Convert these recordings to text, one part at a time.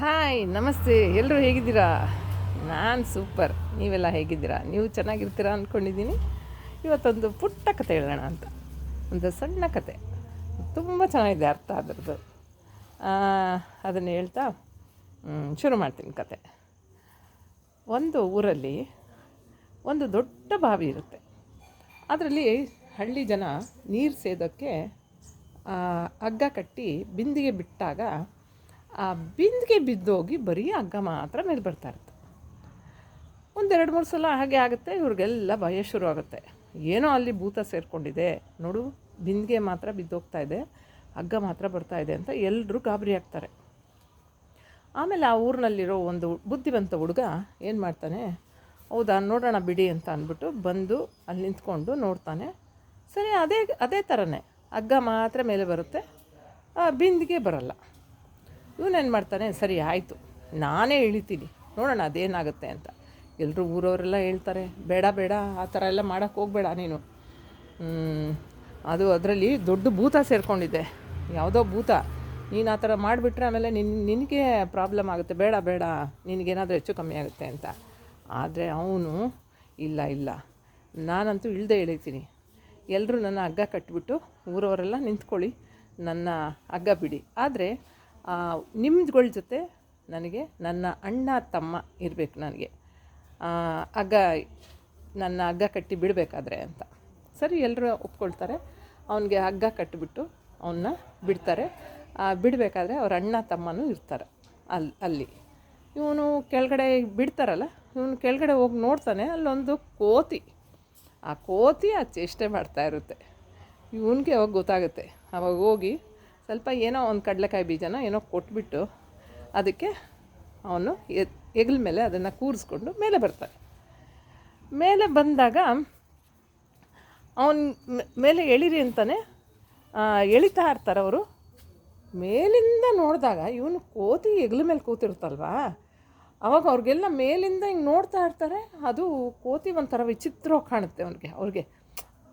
Hi ನಮಸ್ತೆ. ಎಲ್ಲರೂ ಹೇಗಿದ್ದೀರಾ? ನಾನು ಸೂಪರ್. ನೀವೆಲ್ಲ ಹೇಗಿದ್ದೀರಾ? ನೀವು ಚೆನ್ನಾಗಿರ್ತೀರಾ ಅಂದ್ಕೊಂಡಿದ್ದೀನಿ ಇವತ್ತೊಂದು ಪುಟ್ಟ ಕತೆ ಹೇಳೋಣ ಅಂತ. ಒಂದು ಸಣ್ಣ ಕತೆ. ತುಂಬ ಚೆನ್ನಾಗಿದೆ ಅರ್ಥ ಅದರದ್ದು. ಅದನ್ನು ಹೇಳ್ತಾ ಶುರು ಮಾಡ್ತೀನಿ ಕತೆ. ಒಂದು ಊರಲ್ಲಿ ಒಂದು ದೊಡ್ಡ ಬಾವಿ ಇರುತ್ತೆ. ಅದರಲ್ಲಿ ಹಳ್ಳಿ ಜನ ನೀರು ಸೇದೋಕ್ಕೆ ಹಗ್ಗ ಕಟ್ಟಿ ಬಿಂದಿಗೆ ಬಿಟ್ಟಾಗ ಆ ಬಿಂದಿಗೆ ಬಿದ್ದೋಗಿ ಬರೀ ಹಗ್ಗ ಮಾತ್ರ ಮೇಲೆ ಬರ್ತಾ ಇರುತ್ತೆ. ಒಂದೆರಡು ಮೂರು ಸಲ ಹಾಗೆ ಆಗುತ್ತೆ, ಇವ್ರಿಗೆಲ್ಲ ಭಯ ಶುರು ಆಗುತ್ತೆ. ಏನೋ ಅಲ್ಲಿ ಭೂತ ಸೇರಿಕೊಂಡಿದೆ. ನೋಡು, ಬಿಂದಿಗೆ ಮಾತ್ರ ಬಿದ್ದೋಗ್ತಾ ಇದೆ, ಹಗ್ಗ ಮಾತ್ರ ಬರ್ತಾ ಇದೆ ಅಂತ ಎಲ್ಲರೂ ಗಾಬರಿ ಆಗ್ತಾರೆ. ಆಮೇಲೆ ಆ ಊರಿನಲ್ಲಿರೋ ಒಂದು ಬುದ್ಧಿವಂತ ಹುಡುಗ ಏನು ಮಾಡ್ತಾನೆ, ಹೌದಾ, ನೋಡೋಣ ಬಿಡಿ ಅಂತ ಅಂದ್ಬಿಟ್ಟು ಬಂದು ಅಲ್ಲಿ ನಿಂತ್ಕೊಂಡು ನೋಡ್ತಾನೆ. ಸರಿ, ಅದೇ ಅದೇ ಥರನೇ ಹಗ್ಗ ಮಾತ್ರ ಮೇಲೆ ಬರುತ್ತೆ ಬಿಂದಿಗೆ ಬರಲ್ಲ. ಇವನೇನು ಮಾಡ್ತಾನೆ? ಸರಿ, ಆಯಿತು. ನಾನೇ ಇಳಿತೀನಿ. ನೋಡೋಣ ಅದೇನಾಗುತ್ತೆ ಅಂತ. ಎಲ್ಲರೂ ಊರವರೆಲ್ಲ ಹೇಳ್ತಾರೆ, ಬೇಡ ಬೇಡ, ಆ ಥರ ಎಲ್ಲ ಮಾಡೋಕ್ಕೆ ಹೋಗಬೇಡ ನೀನು. ಅದು ಅದರಲ್ಲಿ ದೊಡ್ಡ ಭೂತ ಸೇರಿಕೊಂಡಿದ್ದೆ ಯಾವುದೋ ಭೂತ. ನೀನು ಆ ಥರ ಮಾಡಿಬಿಟ್ರೆ ಆಮೇಲೆ ನಿನ್, ನಿನಗೆ ಪ್ರಾಬ್ಲಮ್ ಆಗುತ್ತೆ. ಬೇಡ ಬೇಡ, ನಿನಗೇನಾದರೂ ಹೆಚ್ಚು ಕಮ್ಮಿ ಆಗುತ್ತೆ ಅಂತ. ಆದರೆ ಅವನು, ಇಲ್ಲ ಇಲ್ಲ. ನಾನಂತೂ ಇಳ್ದೆ ಇಳಿತೀನಿ. ಎಲ್ಲರೂ ನನ್ನ ಹಗ್ಗ ಕಟ್ಟಿಬಿಟ್ಟು ಊರವರೆಲ್ಲ ನಿಂತ್ಕೊಳ್ಳಿ. ನನ್ನ ಹಗ್ಗ ಬಿಡಿ. ಆದರೆ ನಿಮ್ಗಳ ಜೊತೆ ನನಗೆ ನನ್ನ ಅಣ್ಣ, ತಮ್ಮ ಇರಬೇಕು ನನಗೆ. ಹಗ್ಗ ನನ್ನ ಹಗ್ಗ ಕಟ್ಟಿ ಬಿಡಬೇಕಾದ್ರೆ ಅಂತ. ಸರಿ ಎಲ್ಲರೂ ಒಪ್ಕೊಳ್ತಾರೆ. ಅವನಿಗೆ ಹಗ್ಗ ಕಟ್ಟಿಬಿಟ್ಟು ಅವನ್ನ ಬಿಡ್ತಾರೆ. ಬಿಡಬೇಕಾದ್ರೆ ಅವ್ರ ಅಣ್ಣ, ತಮ್ಮನೂ ಇರ್ತಾರೆ ಅಲ್ಲಿ ಅಲ್ಲಿ. ಇವನು ಕೆಳಗಡೆ ಬಿಡ್ತಾರಲ್ಲ, ಇವನು ಕೆಳಗಡೆ ಹೋಗಿ ನೋಡ್ತಾನೆ, ಅಲ್ಲೊಂದು ಕೋತಿ. ಆ ಕೋತಿ ಆ ಚೇಷ್ಟೆ ಮಾಡ್ತಾ ಇರುತ್ತೆ. ಇವನಿಗೆ ಅವಾಗ ಗೊತ್ತಾಗುತ್ತೆ. ಅವಾಗ ಹೋಗಿ ಸ್ವಲ್ಪ ಏನೋ ಒಂದು ಕಡಲೆಕಾಯಿ ಬೀಜನ ಏನೋ ಕೊಟ್ಬಿಟ್ಟು ಅದಕ್ಕೆ ಅವನು ಹೆಗಲ ಮೇಲೆ ಅದನ್ನು ಕೂರಿಸ್ಕೊಂಡು ಮೇಲೆ ಬರ್ತಾನೆ. ಮೇಲೆ ಬಂದಾಗ ಅವನ ಮೇಲೆ ಎಳಿರಿ ಅಂತಾನೆ ಎಳಿತಾ ಇರ್ತಾರೆ ಅವರು. ಮೇಲಿಂದ ನೋಡಿದಾಗ ಇವನು ಕೋತಿ ಹೆಗಲ ಮೇಲೆ ಕೂತಿರುತ್ತಲ್ವಾ? ಅವಾಗ ಅವ್ರಿಗೆಲ್ಲ ಮೇಲಿಂದ ಹಿಂಗೆ ನೋಡ್ತಾ ಇರ್ತಾರೆ, ಅದು ಕೋತಿ ಒಂಥರ ವಿಚಿತ್ರವಾಗಿ ಕಾಣುತ್ತೆ ಅವನಿಗೆ, ಅವ್ರಿಗೆ.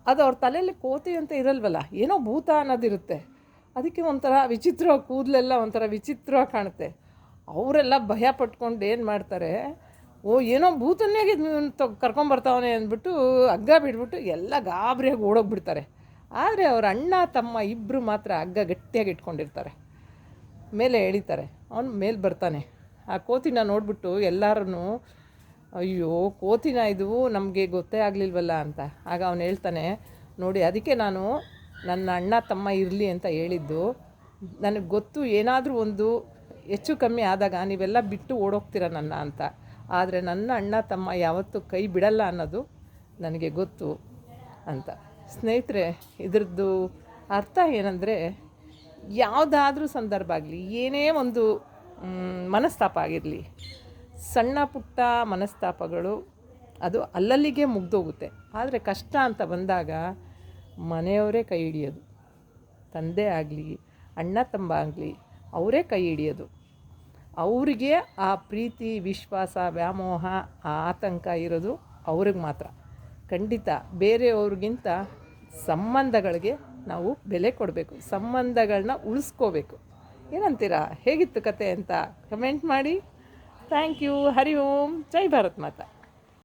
ಅದು ಅವ್ರ ತಲೆಯಲ್ಲಿ ಕೋತಿ ಅಂತ ಇರಲ್ವಲ್ಲ, ಏನೋ ಭೂತ ಅನ್ನೋದಿರುತ್ತೆ. ಅದಕ್ಕೆ ಒಂಥರ ವಿಚಿತ್ರ ಕೂದಲೆಲ್ಲ ಒಂಥರ ವಿಚಿತ್ರವಾಗಿ ಕಾಣುತ್ತೆ. ಅವರೆಲ್ಲ ಭಯ ಪಟ್ಕೊಂಡು ಏನು ಮಾಡ್ತಾರೆ, ಓ, ಏನೋ ಭೂತನ್ನೇ ಕರ್ಕೊಂಬರ್ತಾವನೆ ಅಂದ್ಬಿಟ್ಟು ಹಗ್ಗ ಬಿಟ್ಬಿಟ್ಟು ಎಲ್ಲ ಗಾಬರಿಯಾಗಿ ಓಡೋಗ್ಬಿಡ್ತಾರೆ. ಆದರೆ ಅವ್ರ ಅಣ್ಣ, ತಮ್ಮ ಇಬ್ಬರು ಮಾತ್ರ ಹಗ್ಗ ಗಟ್ಟಿಯಾಗಿ ಇಟ್ಕೊಂಡಿರ್ತಾರೆ. ಮೇಲೆ ಎಳಿತಾರೆ. ಅವನು ಮೇಲೆ ಬರ್ತಾನೆ. ಆ ಕೋತಿನ ನೋಡ್ಬಿಟ್ಟು ಎಲ್ಲರೂ ಅಯ್ಯೋ, ಕೋತಿನ ಇದು ನಮಗೆ ಗೊತ್ತೇ ಆಗಲಿಲ್ವಲ್ಲ ಅಂತ. ಆಗ ಅವನು ಹೇಳ್ತಾನೆ, ನೋಡಿ, ಅದಕ್ಕೆ ನಾನು ನನ್ನ ಅಣ್ಣ ತಮ್ಮ ಇರಲಿ ಅಂತ ಹೇಳಿದ್ದು. ನನಗೆ ಗೊತ್ತು ಏನಾದರೂ ಒಂದು ಹೆಚ್ಚು ಕಮ್ಮಿ ಆದಾಗ ನೀವೆಲ್ಲ ಬಿಟ್ಟು ಓಡೋಗ್ತೀರ ನನ್ನ ಅಂತ. ಆದರೆ ನನ್ನ ಅಣ್ಣ ತಮ್ಮ ಯಾವತ್ತೂ ಕೈ ಬಿಡಲ್ಲ ಅನ್ನೋದು ನನಗೆ ಗೊತ್ತು ಅಂತ. ಸ್ನೇಹಿತರೆ, ಇದ್ರದ್ದು ಅರ್ಥ ಏನಂದರೆ ಯಾವುದಾದ್ರೂ ಸಂದರ್ಭ ಆಗಲಿ, ಏನೇ ಒಂದು ಮನಸ್ತಾಪ ಆಗಿರಲಿ, ಸಣ್ಣ ಪುಟ್ಟ ಮನಸ್ತಾಪಗಳು ಅದು ಅಲ್ಲಲ್ಲಿಗೆ ಮುಗ್ದೋಗುತ್ತೆ. ಆದರೆ ಕಷ್ಟ ಅಂತ ಬಂದಾಗ ಮನೆಯವರೇ ಕೈ ಹಿಡಿಯೋದು. ತಂದೆ ಆಗಲಿ, ಅಣ್ಣ ತಮ್ಮ ಆಗಲಿ, ಅವರೇ ಕೈ ಹಿಡಿಯೋದು. ಅವರಿಗೆ ಆ ಪ್ರೀತಿ, ವಿಶ್ವಾಸ, ವ್ಯಾಮೋಹ, ಆ ಆತಂಕ ಇರೋದು ಅವ್ರಿಗೆ ಮಾತ್ರ. ಖಂಡಿತ ಬೇರೆಯವ್ರಿಗಿಂತ ಸಂಬಂಧಗಳಿಗೆ ನಾವು ಬೆಲೆ ಕೊಡಬೇಕು. ಸಂಬಂಧಗಳನ್ನ ಉಳಿಸ್ಕೋಬೇಕು. ಏನಂತೀರಾ? ಹೇಗಿತ್ತು ಕತೆ ಅಂತ ಕಮೆಂಟ್ ಮಾಡಿ. Thank you Hari Om. Jai Bharat Mata.